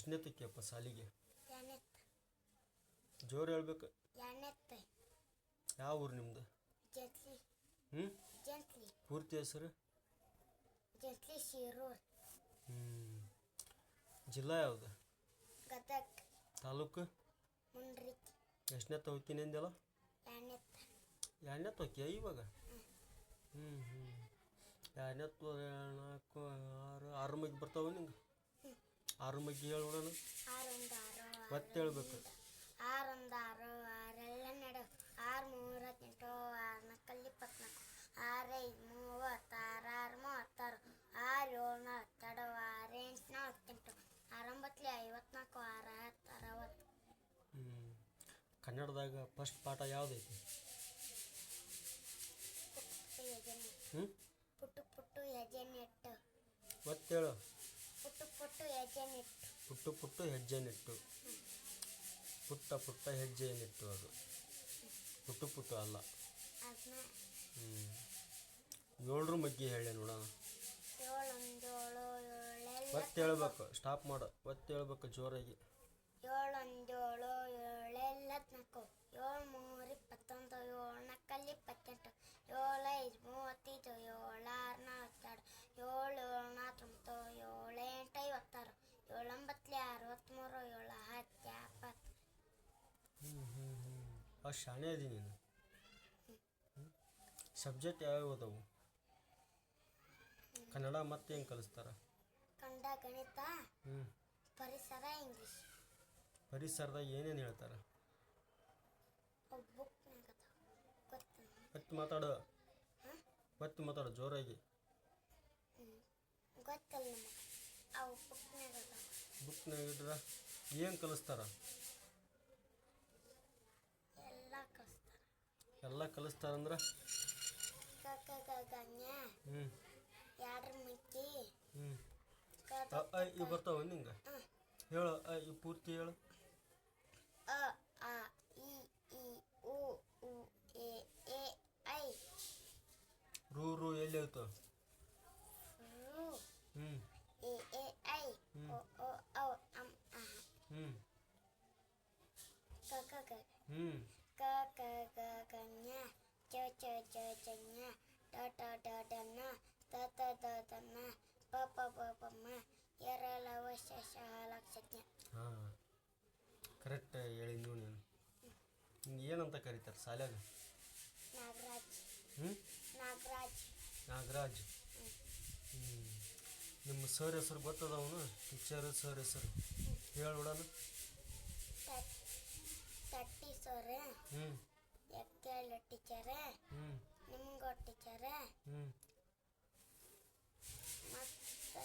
ಎಷ್ಟನೇ ತಕ್ಕಿಯಪ್ಪ ಸಾಲಿಗೆ? ಜೋರು ಹೇಳ್ಬೇಕು. ಯಾವ ಊರು ನಿಮ್ದು? ಹ್ಞೂ ಪೂರ್ತಿ ಹೆಸರು? ಹ್ಞೂ ಜಿಲ್ಲಾ ಯಾವುದು? ತಾಲೂಕು? ಎಷ್ಟನೇ ಎರಡನೇತ್ತ ಎರಡನೇ ತೊಕ್ಕಿಯ ಇವಾಗ? ಹ್ಞೂ ಹ್ಞೂ ಎರಡನೇ ನಾಲ್ಕು ಆರು ಆರು ಮೈಗೆ ಬರ್ತಾವ ನಿಂಗೆ? ಆರು ಬಗ್ಗೆ ಹೇಳಿ ನೋಡೋಣ ಹೇಳ್ಬೇಕು. ಆರೊಂದು ಆರು ಆರೆಲ್ಲ ನಡು. ಆರು ಮೂರು ಹದಿನೆಂಟು ಆರು ನಾಲ್ಕಲ್ಲಿ ಇಪ್ಪತ್ನಾಲ್ಕು. ಆರು ಐದು ಮೂವತ್ತು ಆರು ಮೂವತ್ತಾರು. ಆರು ಏಳು ನಲವತ್ತೆರಡು ಆರು ಎಂಟು ಆರೊಂಬತ್ತಲಿ ಐವತ್ನಾಲ್ಕು ಆರು ಹತ್ತು ಅರವತ್ತು. ಹ್ಞೂ ಕನ್ನಡದಾಗ ಫಸ್ಟ್ ಪಾಠ ಯಾವುದೈತಿ? ಪುಟ್ಟು ಹ್ಞೂ ಪುಟ್ಟು ಪುಟ್ಟು ಹೆಜ್ಜೆ ನೆಟ್ಟು ಒತ್ತೇಳು ಪುಟ್ಟು ಪುಟ್ಟು ಹೆಜ್ಜೆ ನೆಟ್ಟು ಪುಟ್ಟು ಪುಟ್ಟು ಹೆಜ್ಜೆ ಪುಟ್ಟ ಪುಟ್ಟ ಹೆಜ್ಜೆ ನೆಟ್ಟು ಅದು. ಪುಟ್ಟು ಪುಟ್ಟು ಅಲ್ಲ. ಹ್ಞೂ ಏಳರ ಮಗ್ಗಿ ಹೇಳಿ ನೋಡೋಣ. ಒತ್ತೇಳ್ಬೇಕು ಸ್ಟಾಪ್ ಮಾಡು. ಒತ್ತೇಳ್ಬೇಕು ಜೋರಾಗಿ. ಏಳೊಂದು ಏಳು ಏಳೆಲ್ಲ ನಾಲ್ಕು ಏಳು ಮೂರು ಇಪ್ಪತ್ತೊಂದು. ಏಳು ನಾಲ್ಕಲ್ಲಿ ಇಪ್ಪತ್ತೆಂಟು ಏಳು ಐದು ಮೂವತ್ತೈದು ಏಳು ಆರು ನಲವತ್ತೆರಡು ಏಳು ಏಳು ನಲವತ್ತೊಂಬತ್ತು ಏಳು ಎಂಟು ಐವತ್ತಾರು ಏಳು ಒಂಬತ್ತಲಿ ಅರವತ್ತ್ಮೂರು ಏಳು ಹತ್ತು ಎಪ್ಪತ್ತು ಹ್ಞೂ ಹ್ಞೂ ಹ್ಞೂ ಅಷ್ಟು ಶಾಣೆ ಅದಿ ನೀನು ಸಬ್ಜೆಕ್ಟ್ ಯಾವ್ಯಾವ ಅದಾವು ಕನ್ನಡ ಮತ್ತೆ ಹೆಂಗೆ ಕಲಿಸ್ತಾರ ಕನ್ನಡ ಗಣಿತ ಹ್ಞೂ ಪರಿಸರ ಇಂಗ್ಲಿಷ್ ಪರಿಸರದಾಗ ಏನೇನು ಹೇಳ್ತಾರ ಮತ್ತೆ ಮಾತಾಡು ಮತ್ತೆ ಮಾತಾಡು ಜೋರಾಗಿ ಗೊತ್ತಲ್ಲ ನಮಗೆ ಅವು ಬುಕ್ನಾಗ ಬುಕ್ನಾಗ ಇಡ್ರ ಏನು ಕಲಿಸ್ತಾರ ಎಲ್ಲ ಕಲಿಸ್ತಾರೆ ಎಲ್ಲ ಕಲಿಸ್ತಾರಂದ್ರೆ ಹ್ಞೂ ಅ ಇವು ಬರ್ತಾವ ನಿಂಗೆ? ಹೇಳು ಅ ಈ ಪೂರ್ತಿ ಹೇಳು. ಆ ಆ ಇ ಇ ಉ ಉ ಎ ಎ ಐ. ರೂ ರೂ ಎಲ್ಲಿ ಹ್ಮ್. ಹ್ಞೂ ಹ್ಞೂ ಹ್ಞೂ ಚ ಚ ಚ ಟ ಟ ಟ ಡನ್ನ ತ ತ ತ ದನ್ನ ಪ ಪ ಪ ಪಮ್ಮ ಎರ ಲವ ಶ ಶ ಲಕ್ಷಜ್ಞ ಹಾಂ ಕರೆಕ್ಟ್ ಹೇಳಿ ನೀವು ನೀನು ನಿಂಗೆ ಏನಂತ ಕರೀತಾರೆ ಶಾಲ್ಯಾಗ ನಾಗರಾಜ್ ನಾಗರಾಜ್ ನಾಗರಾಜ್ ಹ್ಞೂ ನಿಮ್ಮ ಸರ್ ಹೆಸರು ಗೊತ್ತದವನು ಟೀಚರ್ ಸರ್ ಹೆಸರು ತಟ್- ತಟ್ಟಿ ಸರ್ ಹ್ಞೂ ಎಕ್ಕೇಳ ಟೀಚರ್ ಹ್ಞೂ ನಿಮ್ಗೊ ಟೀಚರ್ ಹ್ಞೂ ಮತ್ತು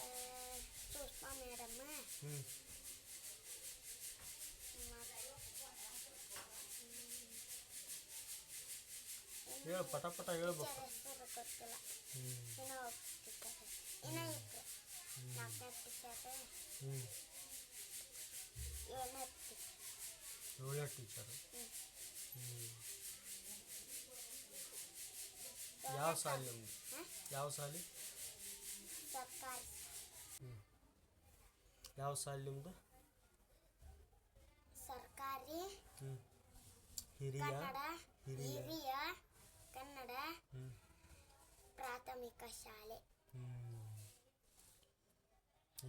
ಸುಷ್ಮಾ ಮೇಡಮ್ ಹ್ಞೂ ಹೇಳು ಪಟ ಪಟ ಹೇಳ್ಬೇಕು ಹೆಸರು ಗೊತ್ತಿಲ್ಲ ಹ್ಞೂ ಇನ್ನೂ ಟೀಚರ್ ಇನ್ನೂ ಇತ್ತು ನಾಲ್ಕನೇ ಟೀಚರ್ ಹ್ಞೂ ಏಳನೇ ಟೀಚರ್ ಏಳನೇ ಟೀಚರು ಹ್ಮ್. ಹ್ಞೂ ಯಾವ ಸಾಲಿ ನಿಮ್ದು ಯಾವ ಸಾಲಿ? ಸರ್ಕಾರಿ ಹ್ಞೂ ಯಾವ ಸಾಲಿ ನಿಮ್ಮದು ಸರ್ಕಾರಿ ಹ್ಞೂ ಹಿರಿಯ ಕನ್ನಡ ಹಿರಿಯ. ಹಿರಿಯ ಕನ್ನಡ ಹ್ಞೂ ಪ್ರಾಥಮಿಕ ಶಾಲೆ. ಹ್ಞೂ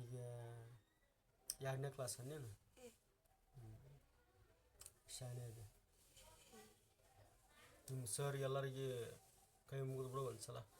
ಈಗ ಎರಡನೇ ಕ್ಲಾಸ್ ನೀನು ಶಾಲೆ ಇದೆ. ನಿಮ್ಮ ಸರ್ ಎಲ್ಲರಿಗೆ ಕೈ ಮುಗಿದ್ಬಿಡು ಒಂದ್ಸಲ. ಒಂದು ಸಲ